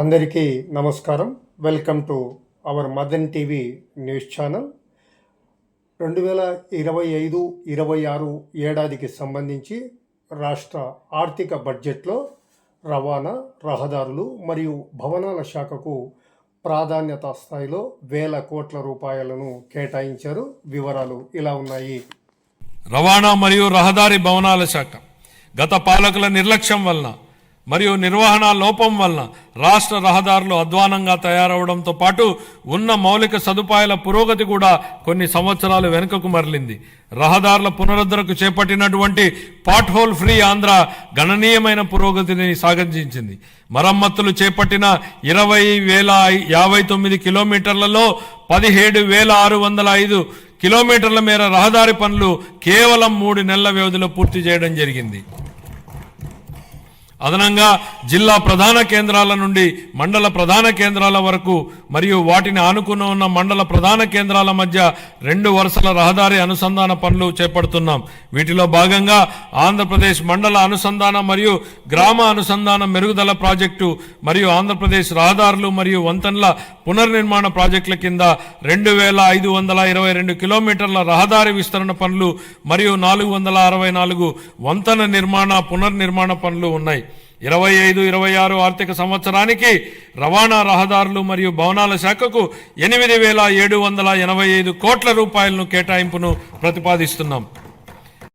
అందరికీ నమస్కారం. Welcome to our Madan TV news channel. రెండు వేల ఇరవై ఐదు ఇరవై ఆరు ఏడాదికి సంబంధించి రాష్ట్ర ఆర్థిక బడ్జెట్లో రవాణా రహదారులు మరియు భవనాల శాఖకు ప్రాధాన్యత స్థాయిలో వేల కోట్ల రూపాయలను కేటాయించారు. వివరాలు ఇలా ఉన్నాయి. రవాణా మరియు రహదారి భవనాల శాఖ. గత పాలకుల నిర్లక్ష్యం వలన మరియు నిర్వహణ లోపం వలన రాష్ట్ర రహదారులు అధ్వానంగా తయారవడంతో పాటు ఉన్న మౌలిక సదుపాయాల పురోగతి కూడా కొన్ని సంవత్సరాలు వెనుకకు మరలింది. రహదారుల పునరుద్ధరణకు చేపట్టినటువంటి పాట్ హోల్ ఫ్రీ ఆంధ్ర గణనీయమైన పురోగతిని సాగించింది. మరమ్మతులు చేపట్టిన ఇరవై వేల యాభై తొమ్మిది కిలోమీటర్లలో పదిహేడు వేల ఆరు వందల ఐదు కిలోమీటర్ల మేర రహదారి పనులు కేవలం మూడు నెలల వ్యవధిలో పూర్తి చేయడం జరిగింది. అదనంగా జిల్లా ప్రధాన కేంద్రాల నుండి మండల ప్రధాన కేంద్రాల వరకు మరియు వాటిని ఆనుకుని ఉన్న మండల ప్రధాన కేంద్రాల మధ్య రెండు వరుసల రహదారి అనుసంధాన పనులు చేపడుతున్నాం. వీటిలో భాగంగా ఆంధ్రప్రదేశ్ మండల అనుసంధాన మరియు గ్రామ అనుసంధాన మెరుగుదల ప్రాజెక్టు మరియు ఆంధ్రప్రదేశ్ రహదారులు మరియు వంతెనల పునర్నిర్మాణ ప్రాజెక్టుల కింద రెండు వేల ఐదు వందల ఇరవై రెండు కిలోమీటర్ల రహదారి విస్తరణ పనులు మరియు నాలుగు వందల అరవై నాలుగు వంతెన నిర్మాణ పునర్నిర్మాణ పనులు ఉన్నాయి. ఇరవై ఐదు ఇరవై ఆరు ఆర్థిక సంవత్సరానికి రవాణా రహదారులు మరియు భవనాల శాఖకు ఎనిమిది వేల ఏడు వందల ఎనభై ఐదు కోట్ల రూపాయలను కేటాయింపును ప్రతిపాదిస్తున్నాం.